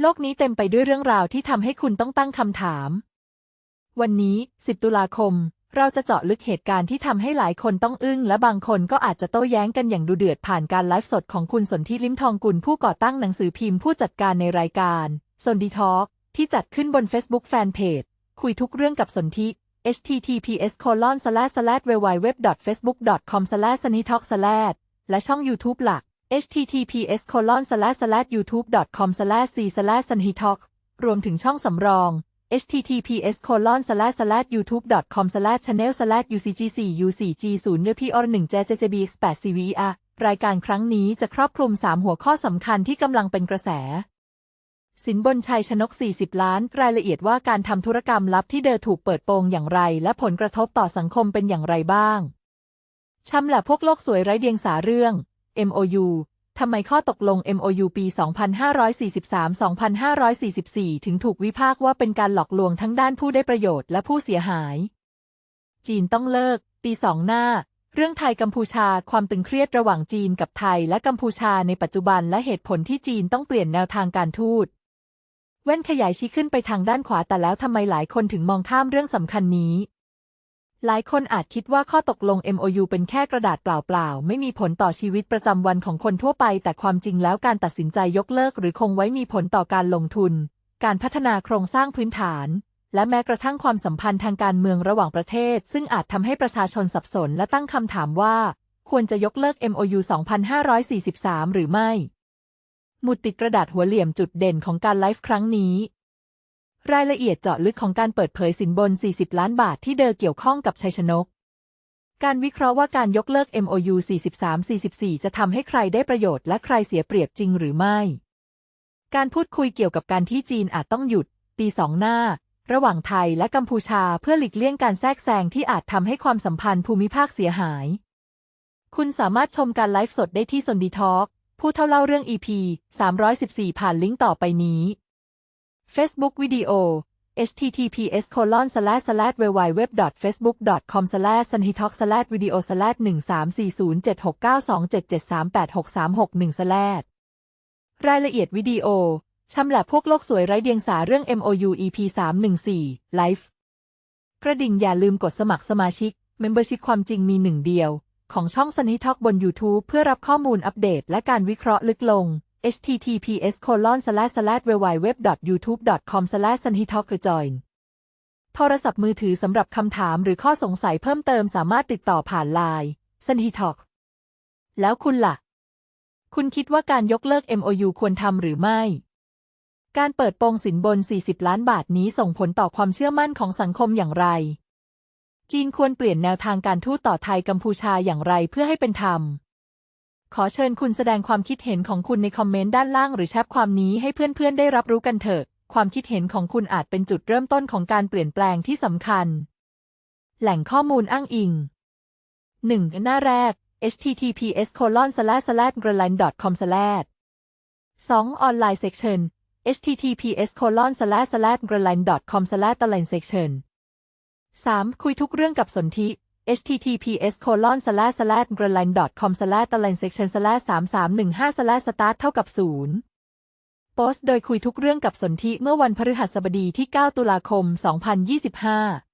โลกนี้เต็มไปด้วยเรื่องราวที่ทำให้คุณต้องตั้งคำถาม วันนี้ 10 ตุลาคม เราจะเจาะลึกเหตุการณ์ที่ทำให้หลายคนต้องอึ้ง และบางคนก็อาจจะโต้แย้งกันอย่างดุเดือดผ่านการไลฟ์สดของคุณสนธิลิ้มทองกุลผู้ก่อตั้งหนังสือพิมพ์ผู้จัดการในรายการสนดีทอ l k ที่จัดขึ้นบน Facebook Fanpage คุยทุกเรื่องกับสนธิ https colon slash slash www facebook com slash s n i t a l k slash และช่อง YouTube หลัก https://youtube.com/c/sanhitalk รวมถึงช่องสำรอง https://youtube.com/channel/ucgc-u4g0 p r 1 j j j b 8 c v e r รายการครั้งนี้จะครอบคลุม 3 หัวข้อสำคัญที่กำลังเป็นกระแส สินบนชัยชนก 40 ล้าน รายละเอียดว่าการทำธุรกรรมลับที่เดอถูกเปิดโปงอย่างไร และผลกระทบต่อสังคมเป็นอย่างไรบ้างชำแหละพวกโลกสวยไร้เดียงสาเรื่อง MOU ทำไมข้อตกลง MOU ปี 2543-2544 ถึงถูกวิพากษ์ว่าเป็นการหลอกลวงทั้งด้านผู้ได้ประโยชน์และผู้เสียหาย จีนต้องเลิก ตีสองหน้า เรื่องไทยกัมพูชาความตึงเครียดระหว่างจีนกับไทยและกัมพูชาในปัจจุบันและเหตุผลที่จีนต้องเปลี่ยนแนวทางการทูต แว่นขยายชี้ขึ้นไปทางด้านขวาแต่แล้วทำไมหลายคนถึงมองข้ามเรื่องสำคัญนี้ หลายคนอาจคิดว่าข้อตกลง MOU เป็นแค่กระดาษเปล่าๆ ไม่มีผลต่อชีวิตประจำวันของคนทั่วไป แต่ความจริงแล้วการตัดสินใจยกเลิก หรือคงไว้มีผลต่อการลงทุน การพัฒนาโครงสร้างพื้นฐาน และแม้กระทั่งความสัมพันธ์ทางการเมืองระหว่างประเทศ ซึ่งอาจทำให้ประชาชนสับสน และตั้งคำถามว่า ควรจะยกเลิก MOU 2543 หรือไม่ หมุดติดกระดาษหัวเหลี่ยมจุดเด่นของการไลฟ์ครั้งนี้ รายละเอียดเจาะลึกของการเปิดเผยสินบน 40 ล้านบาทที่เดอเกี่ยวข้องกับชัยชนก การวิเคราะห์ว่าการยกเลิก MOU 43-44 จะทำให้ใครได้ประโยชน์และใครเสียเปรียบจริงหรือไม่ การพูดคุยเกี่ยวกับการที่จีนอาจต้องหยุด ตีสองหน้า ระหว่างไทยและกัมพูชาเพื่อหลีกเลี่ยงการแทรกแซงที่อาจทำให้ความสัมพันธ์ภูมิภาคเสียหาย คุณสามารถชมการไลฟ์สดได้ที่ซนดีทอ l k ผู้เท่าเล่าเรื่อง EP 314 ผ่านลิงก์ต่อไปนี้ Facebook วิดีโอ https colon slash slash www facebook com slash sunhitalk slash video slash 1340769277386361 slash รายละเอียดวิดีโอชำแหละพวกโลกสวยไร้เดียงสาเรื่อง MOU EP 314 Live กระดิ่งอย่าลืมกดสมัครสมาชิก Membership ความจริงมีหนึ่งเดียว ของช่อง Sunny Talk บน YouTube เพื่อรับข้อมูลอัปเดตและการวิเคราะห์ลึกลง https colon slash slash www youtube com slash sunny talk join โทรศัพท์มือถือสำหรับคำถามหรือข้อสงสัยเพิ่มเติมสามารถติดต่อผ่านไลน์ Sunny Talk แล้วคุณล่ะ คุณคิดว่าการยกเลิก MOU ควรทำหรือไม่ การเปิดโปงสินบน 40 ล้านบาทนี้ส่งผลต่อความเชื่อมั่นของสังคมอย่างไร จีนควรเปลี่ยนแนวทางการทูตต่อไทยกัมพูชาอย่างไรเพื่อให้เป็นธรรม ขอเชิญคุณแสดงความคิดเห็นของคุณในคอมเมนต์ด้านล่างหรือแชปความนี้ให้เพื่อนๆ ได้รับรู้กันเถอะ ความคิดเห็นของคุณอาจเป็นจุดเริ่มต้นของการเปลี่ยนแปลงที่สำคัญ แหล่งข้อมูลอ้างอิง 1. หน้าแรก https colon slash slash grelin com slash 2. ออนไลน์ section https colon slash slash greenland com slash ตะ line section 3. คุยทุกเรื่องกับสนธิ https colon slash slash greenland com slash ตะ line section slash 3315 slash start เท่ากับ 0 โพสต์โดยคุยทุกเรื่องกับสนธิเมื่อวันพฤหัสบดีที่ 9 ตุลาคม 2025